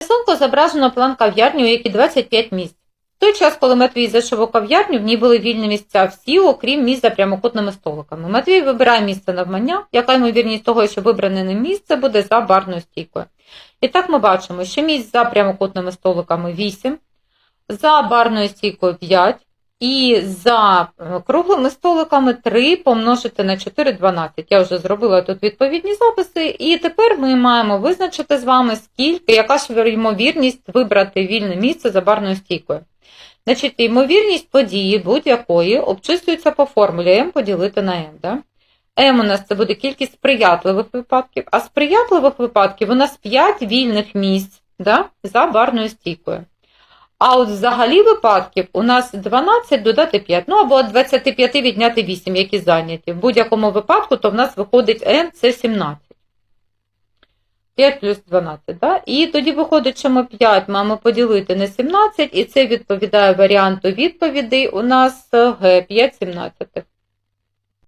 Рисунку зображено план кав'ярні, у якій 25 місць. В той час, коли Матвій зайшов у кав'ярню, в ній були вільні місця всі, окрім місць за прямокутними столиками. Матвій вибирає місце навмання, яка ймовірність того, що вибране ним місце буде за барною стійкою. І так ми бачимо, що місць за прямокутними столиками 8, за барною стійкою 5, і за е, круглими столиками 3 помножити на 4 – 12. Я вже зробила тут відповідні записи, і тепер ми маємо визначити з вами, скільки, яка ж ймовірність вибрати вільне місце за барною стійкою. Значить, ймовірність події будь-якої обчислюється по формулі m поділити на n. Да? m у нас це буде кількість сприятливих випадків, а сприятливих випадків у нас 5 вільних місць да? за барною стійкою. А от взагалі випадків у нас 12 додати 5, ну або від 25 відняти 8, які зайняті. В будь-якому випадку, то в нас виходить n це 17. 5 плюс 12, да? І тоді виходить, що ми 5 маємо поділити на 17, і це відповідає варіанту відповідей у нас Г 5 17.